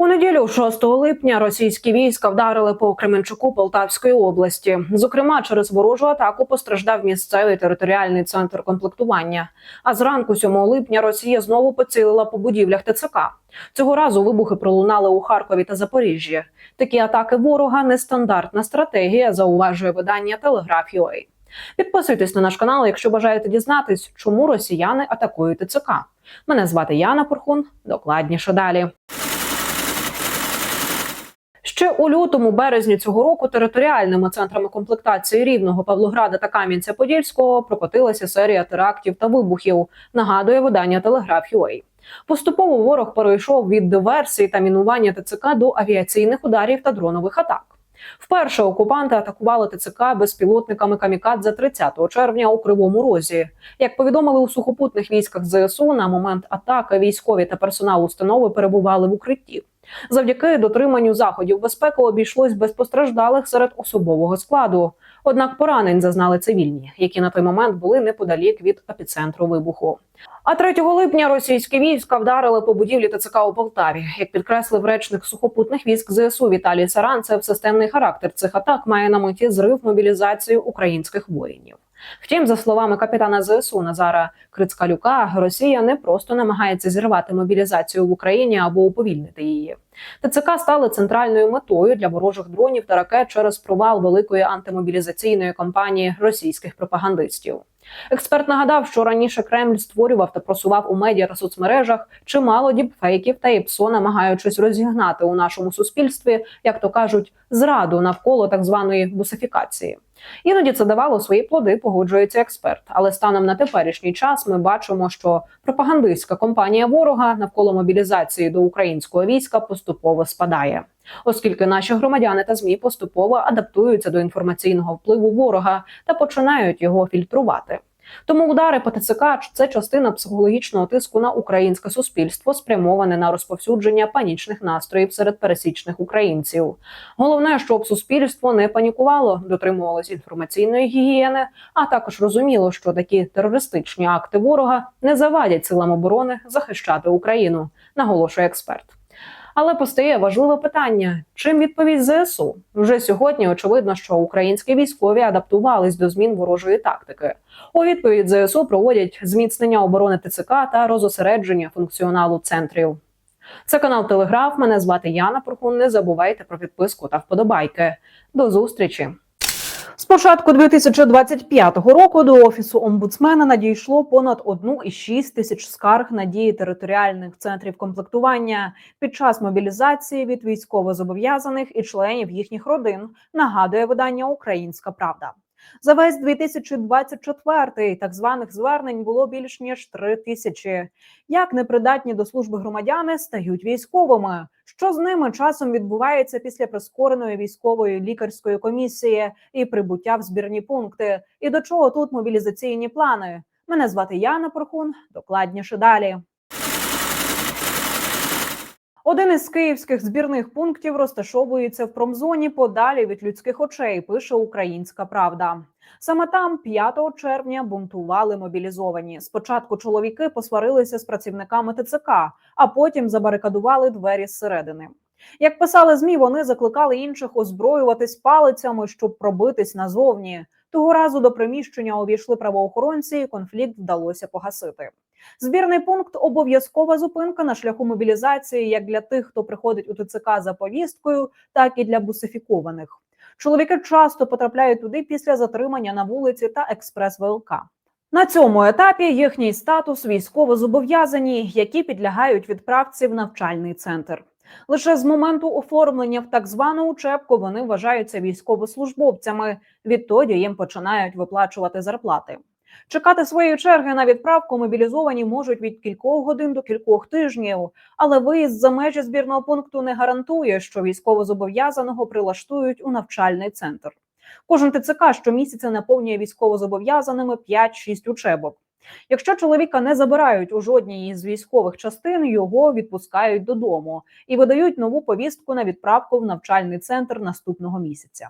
У неділю, 6 липня, російські війська вдарили по Кременчуку Полтавської області. Зокрема, через ворожу атаку постраждав місцевий територіальний центр комплектування. А зранку 7 липня Росія знову поцілила по будівлях ТЦК. Цього разу вибухи пролунали у Харкові та Запоріжжі. Такі атаки ворога нестандартна стратегія, зауважує видання Телеграф.UA. Підписуйтесь на наш канал, якщо бажаєте дізнатись, чому росіяни атакують ТЦК. Мене звати Яна Порхун. Докладніше далі. Ще у лютому березні цього року територіальними центрами комплектації Рівного, Павлограда та Кам'янця-Подільського прокотилася серія терактів та вибухів. Нагадує видання Телеграф.UA. Поступово ворог перейшов від диверсії та мінування ТЦК до авіаційних ударів та дронових атак. Вперше окупанти атакували ТЦК безпілотниками камікадзе 30 червня у Кривому Розі. Як повідомили у сухопутних військах ЗСУ, на момент атаки військові та персонал установи перебували в укритті. Завдяки дотриманню заходів безпеки обійшлось без постраждалих серед особового складу. Однак поранень зазнали цивільні, які на той момент були неподалік від епіцентру вибуху. А 3 липня російські війська вдарили по будівлі ТЦК у Полтаві. Як підкреслив речник сухопутних військ ЗСУ Віталій Саранцев, системний характер цих атак має на меті зрив мобілізації українських воїнів. Втім, за словами капітана ЗСУ Назара Крицкалюка, Росія не просто намагається зірвати мобілізацію в Україні або уповільнити її. ТЦК стали центральною метою для ворожих дронів та ракет через провал великої антимобілізаційної кампанії російських пропагандистів. Експерт нагадав, що раніше Кремль створював та просував у медіа та соцмережах чимало діпфейків та іпсо, намагаючись розігнати у нашому суспільстві, як то кажуть, зраду навколо так званої бусифікації. Іноді це давало свої плоди, погоджується експерт. Але станом на теперішній час ми бачимо, що пропагандистська кампанія ворога навколо мобілізації до українського війська поступово спадає, оскільки наші громадяни та змі поступово адаптуються до інформаційного впливу ворога та починають його фільтрувати. Тому удари по ТЦК – це частина психологічного тиску на українське суспільство, спрямоване на розповсюдження панічних настроїв серед пересічних українців. Головне, щоб суспільство не панікувало, дотримувалось інформаційної гігієни, а також розуміло, що такі терористичні акти ворога не завадять силам оборони захищати Україну, наголошує експерт. Але постає важливе питання: чим відповість ЗСУ? Вже сьогодні очевидно, що українські військові адаптувались до змін ворожої тактики. У відповідь ЗСУ проводять зміцнення оборони ТЦК та розосередження функціоналу центрів. Це канал Телеграф. Мене звати Яна Порхун. Не забувайте про підписку та вподобайки. До зустрічі. З початку 2025 року до офісу омбудсмена надійшло понад 1,6 тисяч скарг на дії територіальних центрів комплектування під час мобілізації від військовозобов'язаних і членів їхніх родин. Нагадує видання Українська Правда. За весь 2024 так званих звернень було більш ніж 3 тисячі. Як непридатні до служби громадяни стають військовими? Що з ними часом відбувається після прискореної військової лікарської комісії і прибуття в збірні пункти? І до чого тут мобілізаційні плани? Мене звати Яна Порхун. Докладніше далі. Один із київських збірних пунктів розташовується в промзоні подалі від людських очей. Пише Українська Правда. Саме там 5 червня бунтували мобілізовані. Спочатку чоловіки посварилися з працівниками ТЦК, а потім забарикадували двері зсередини. Як писали змі, вони закликали інших озброюватись палицями, щоб пробитись назовні. Того разу до приміщення увійшли правоохоронці, і конфлікт вдалося погасити. Збірний пункт обов'язкова зупинка на шляху мобілізації як для тих, хто приходить у ТЦК за повісткою, так і для бусифікованих. Чоловіки часто потрапляють туди після затримання на вулиці та експрес ВЛК. На цьому етапі їхній статус військово зобов'язані, які підлягають відправці в навчальний центр. Лише з моменту оформлення в так звану учебку вони вважаються військовослужбовцями. Відтоді їм починають виплачувати зарплати. Чекати своєї черги на відправку мобілізовані можуть від кількох годин до кількох тижнів, але виїзд за межі збірного пункту не гарантує, що військовозобов'язаного прилаштують у навчальний центр. Кожен ТЦК щомісяця наповнює військовозобов'язаними 5-6 учебок. Якщо чоловіка не забирають у жодній із військових частин, його відпускають додому і видають нову повістку на відправку в навчальний центр наступного місяця.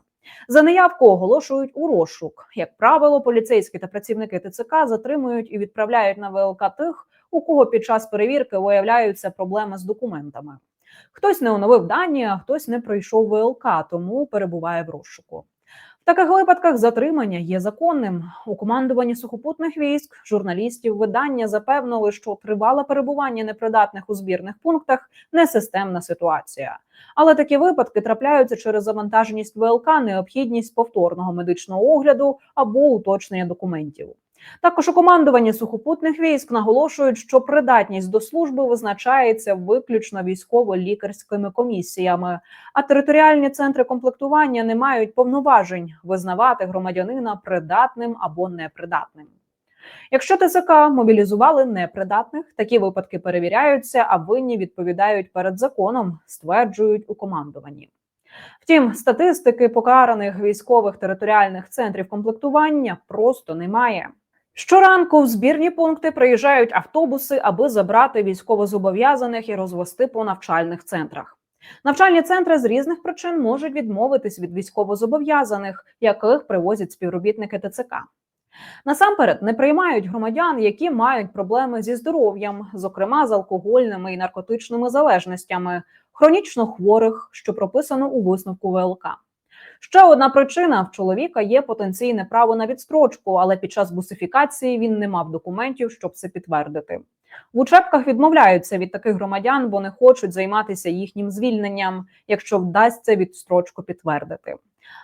За неявку оголошують у розшук. Як правило, поліцейські та працівники ТЦК затримують і відправляють на ВЛК тих, у кого під час перевірки виявляються проблеми з документами. Хтось не оновив дані, а хтось не пройшов ВЛК, тому перебуває в розшуку. В таких випадках затримання є законним. У командуванні сухопутних військ журналістів видання запевнили, що тривале перебування непридатних у збірних пунктах не системна ситуація. Але такі випадки трапляються через завантаженість ВЛК, необхідність повторного медичного огляду або уточнення документів. Також у командуванні сухопутних військ наголошують, що придатність до служби визначається виключно військово-лікарськими комісіями, а територіальні центри комплектування не мають повноважень визнавати громадянина придатним або непридатним. Якщо ТЦК мобілізували непридатних, такі випадки перевіряються, а винні відповідають перед законом, стверджують у командуванні. Втім, статистики покараних військових територіальних центрів комплектування просто немає. Щоранку в збірні пункти приїжджають автобуси, аби забрати військовозобов'язаних і розвести по навчальних центрах. Навчальні центри з різних причин можуть відмовитись від військовозобов'язаних, яких привозять співробітники ТЦК. Насамперед не приймають громадян, які мають проблеми зі здоров'ям, зокрема з алкогольними і наркотичними залежностями, хронічно хворих, що прописано у висновку ВЛК. Ще одна причина: в чоловіка є потенційне право на відстрочку, але під час бусифікації він не мав документів, щоб це підтвердити. В учебках відмовляються від таких громадян, бо не хочуть займатися їхнім звільненням, якщо вдасться відстрочку підтвердити.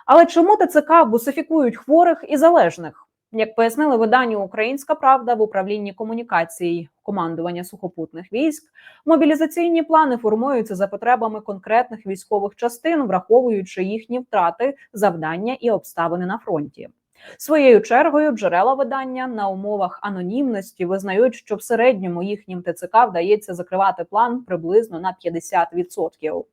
Але чому ТЦК бусифікують хворих і залежних? Як пояснили виданню Українська Правда в управлінні комунікацій командування сухопутних військ, мобілізаційні плани формуються за потребами конкретних військових частин, враховуючи їхні втрати, завдання і обставини на фронті. Своєю чергою джерела видання на умовах анонімності визнають, що в середньому їхнім ТЦК вдається закривати план приблизно на 50%.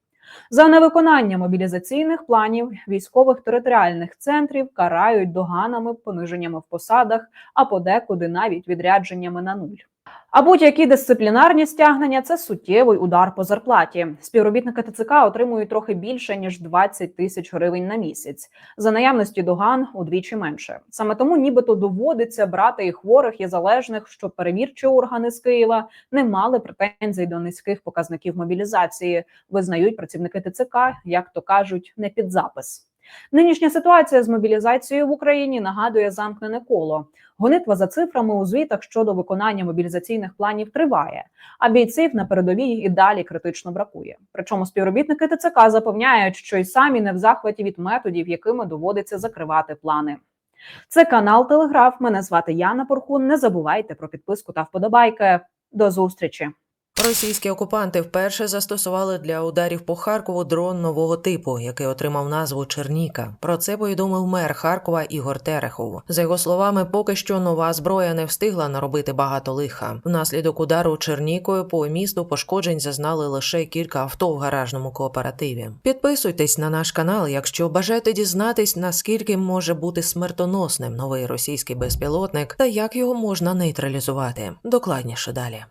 За невиконання мобілізаційних планів військових територіальних центрів карають доганами, пониженнями в посадах, а подекуди навіть відрядженнями на нуль. А будь-які дисциплінарні стягнення це суттєвий удар по зарплаті. Співробітники ТЦК отримують трохи більше ніж 20 тисяч гривень на місяць. За наявності доган удвічі менше. Саме тому, нібито доводиться брати і хворих і залежних, щоб перевірчі органи з Києва не мали претензій до низьких показників мобілізації. Визнають працівники ТЦК, як то кажуть, не під запис. Нинішня ситуація з мобілізацією в Україні нагадує замкнене коло. Гонитва за цифрами у звітах щодо виконання мобілізаційних планів триває, а бійців на передовій і далі критично бракує. Причому співробітники ТЦК запевняють, що й самі не в захваті від методів, якими доводиться закривати плани. Це канал Телеграф. Мене звати Яна Порхун. Не забувайте про підписку та вподобайки. До зустрічі. Російські окупанти вперше застосували для ударів по Харкову дрон нового типу, який отримав назву Черніка. Про це повідомив мер Харкова Ігор Терехов. За його словами, поки що нова зброя не встигла наробити багато лиха. Внаслідок удару Чернікою по місту пошкоджень зазнали лише кілька авто в гаражному кооперативі. Підписуйтесь на наш канал, якщо бажаєте дізнатись, наскільки може бути смертоносним новий російський безпілотник та як його можна нейтралізувати. Докладніше далі.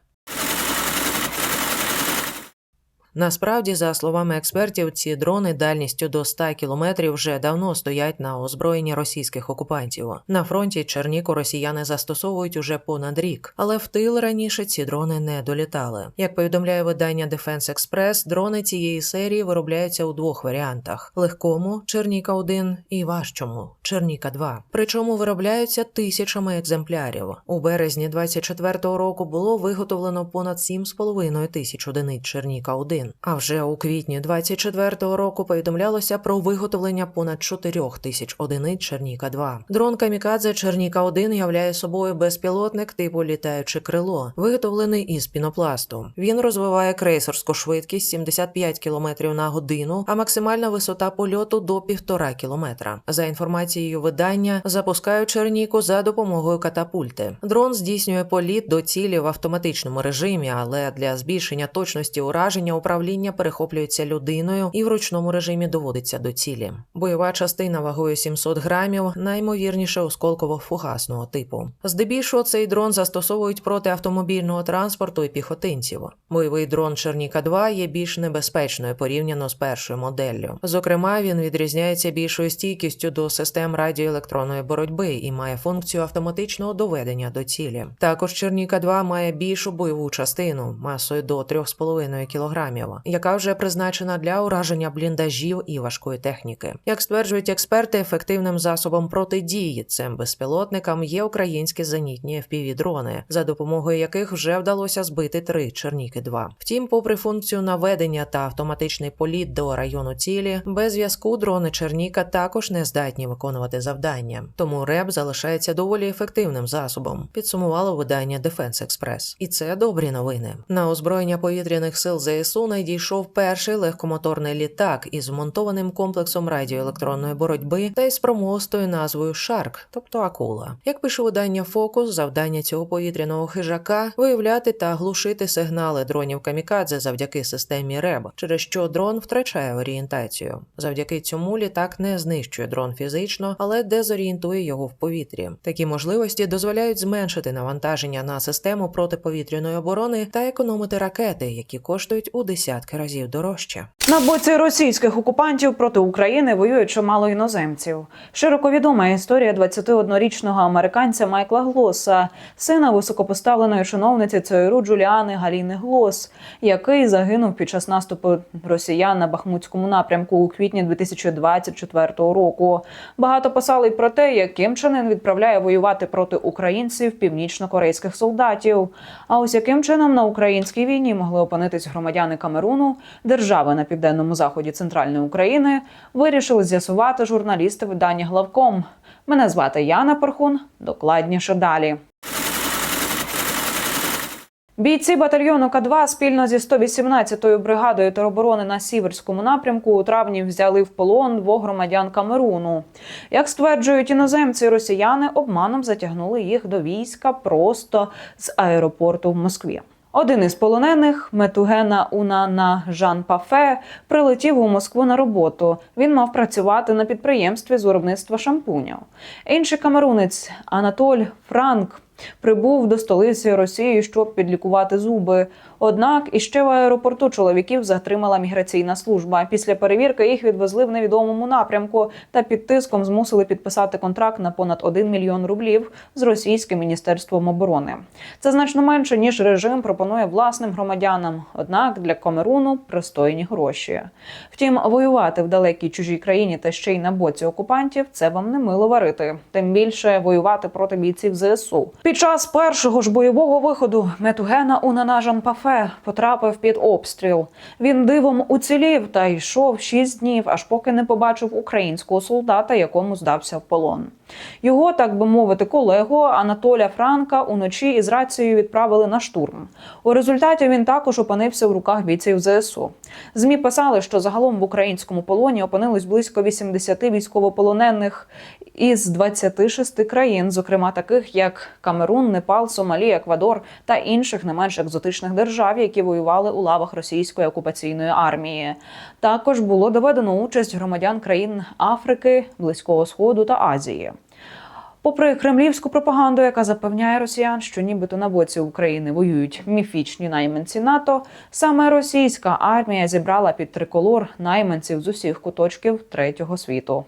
Насправді, за словами експертів, ці дрони дальністю до 100 кілометрів вже давно стоять на озброєнні російських окупантів. На фронті Черніку росіяни застосовують уже понад рік, але в тил раніше ці дрони не долітали. Як повідомляє видання Defense Express, дрони цієї серії виробляються у двох варіантах: легкому Черніка 1 і важчому Черніка 2 Причому виробляються тисячами екземплярів. У березні 24-го року було виготовлено понад 7,5 тисяч одиниць Черніка 1 а вже у квітні 24-го року повідомлялося про виготовлення понад 4 тисяч одиниць Черніка 2 Дрон Камікадзе Черніка 1 являє собою безпілотник типу літаюче крило, виготовлений із пінопласту. Він розвиває крейсерську швидкість 75 км на годину, а максимальна висота польоту до 1,5 км. За інформацією видання, запускають Черніку за допомогою катапульти. Дрон здійснює політ до цілі в автоматичному режимі, але для збільшення точності ураження управління перехоплюється людиною і в ручному режимі доводиться до цілі. Бойова частина вагою 700 грамів, наймовірніше осколково-фугасного типу. Здебільшого цей дрон застосовують проти автомобільного транспорту і піхотинців. Бойовий дрон Черніка 2 є більш небезпечною порівняно з першою моделлю. Зокрема, він відрізняється більшою стійкістю до систем радіоелектронної боротьби і має функцію автоматичного доведення до цілі. Також Черніка 2 має більшу бойову частину масою до 3,5 кг дронів, яка вже призначена для ураження бліндажів і важкої техніки. Як стверджують експерти, ефективним засобом протидії цим безпілотникам є українські зенітні FPV-дрони, за допомогою яких вже вдалося збити три Черніки 2 Втім, попри функцію наведення та автоматичний політ до району цілі, без зв'язку дрони Черніка також не здатні виконувати завдання. Тому РЕБ залишається доволі ефективним засобом. Підсумувало видання Defense Express. І це добрі новини. На озброєння повітряних сил ЗСУ надійшов перший легкомоторний літак із вмонтованим комплексом радіоелектронної боротьби та із промовстою назвою Шарк, тобто акула. Як пише видання Фокус, завдання цього повітряного хижака виявляти та глушити сигнали дронів камікадзе завдяки системі РЕБ, через що дрон втрачає орієнтацію. Завдяки цьому літак не знищує дрон фізично, але дезорієнтує його в повітрі. Такі можливості дозволяють зменшити навантаження на систему протиповітряної оборони та економити ракети, які коштують у десятки разів дорожче. На боці російських окупантів проти України воюють чимало іноземців. Широко відома історія 21-річного американця Майкла Глоса, сина високопоставленої чиновниці ЦРУ Джуліани Галіни Глос, який загинув під час наступу росіян на Бахмутському напрямку у квітні 2024 року. Багато писали про те, як Чен відправляє воювати проти українців північно-корейських солдатів. А ось яким чином на українській війні могли опинитись громадяни Камеруну, держави на південному заході центральної України, вирішили з'ясувати журналісти видання Главком. Мене звати Яна Порхун. Докладніше далі. Бійці батальйону К2 спільно зі 118-ю бригадою тероборони на Сіверському напрямку у травні взяли в полон двох громадян Камеруну. Як стверджують іноземці, росіяни обманом затягнули їх до війська просто з аеропорту в Москві. Один із полонених Метугена Унана Жан Пафе прилетів у Москву на роботу. Він мав працювати на підприємстві з виробництва шампунів. Інший камерунець Анатоль Франк прибув до столиці Росії, щоб підлікувати зуби. Однак іще в аеропорту чоловіків затримала міграційна служба. Після перевірки їх відвезли в невідомому напрямку та під тиском змусили підписати контракт на понад 1 мільйон рублів з російським міністерством оборони. Це значно менше ніж режим пропонує власним громадянам. Однак для Камеруну пристойні гроші. Втім, воювати в далекій чужій країні та ще й на боці окупантів це вам не мило варити. Тим більше воювати проти бійців ЗСУ. Під час першого ж бойового виходу Метугена Унана Пафе потрапив під обстріл. Він дивом уцілів та йшов шість днів, аж поки не побачив українського солдата, якому здався в полон. Його, так би мовити, колегу Анатоля Франка уночі із рацією відправили на штурм. У результаті він також опинився в руках бійців ЗСУ. Змі писали, що загалом в українському полоні опинилось близько 80 військовополонених із 26 країн, зокрема таких як Камерун, Непал, Сомалі, Еквадор та інших не менш екзотичних держав, які воювали у лавах російської окупаційної армії. Також було доведено участь громадян країн Африки, Близького Сходу та Азії. Попри кремлівську пропаганду, яка запевняє росіян, що нібито на боці України воюють міфічні найманці НАТО, саме російська армія зібрала під триколор найманців з усіх куточків третього світу.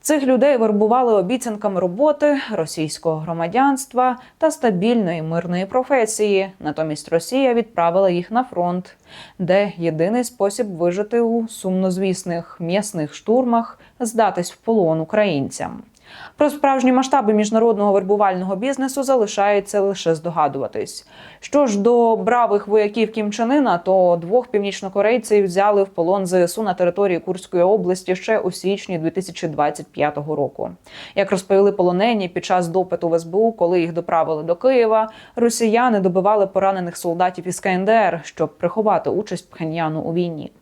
Цих людей вербували обіцянками роботи, російського громадянства та стабільної мирної професії. Натомість Росія відправила їх на фронт, де єдиний спосіб вижити у сумнозвісних м'ясних штурмах здатись в полон українцям. Про справжні масштаби міжнародного вербувального бізнесу залишається лише здогадуватись. Що ж до бравих вояків Кім Чен Ына, то двох північнокорейців взяли в полон ЗСУ на території Курської області ще у січні 2025 року. Як розповіли полонені під час допиту в СБУ, коли їх доправили до Києва, росіяни добивали поранених солдатів із КНДР, щоб приховати участь Пхеньяну у війні.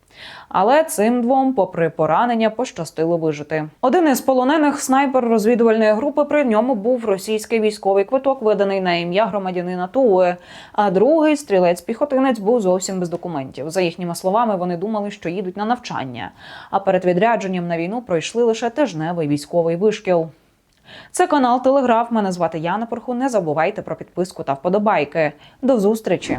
Але цим двом, попри поранення, пощастило вижити. Один із полонених снайпер розвідувальної групи. При ньому був російський військовий квиток, виданий на ім'я громадянина Тули. А другий стрілець-піхотинець був зовсім без документів. За їхніми словами, вони думали, що їдуть на навчання. А перед відрядженням на війну пройшли лише тижневий військовий вишкіл. Це канал Телеграф. Мене звати Яна Порхун. Не забувайте про підписку та вподобайки. До зустрічі!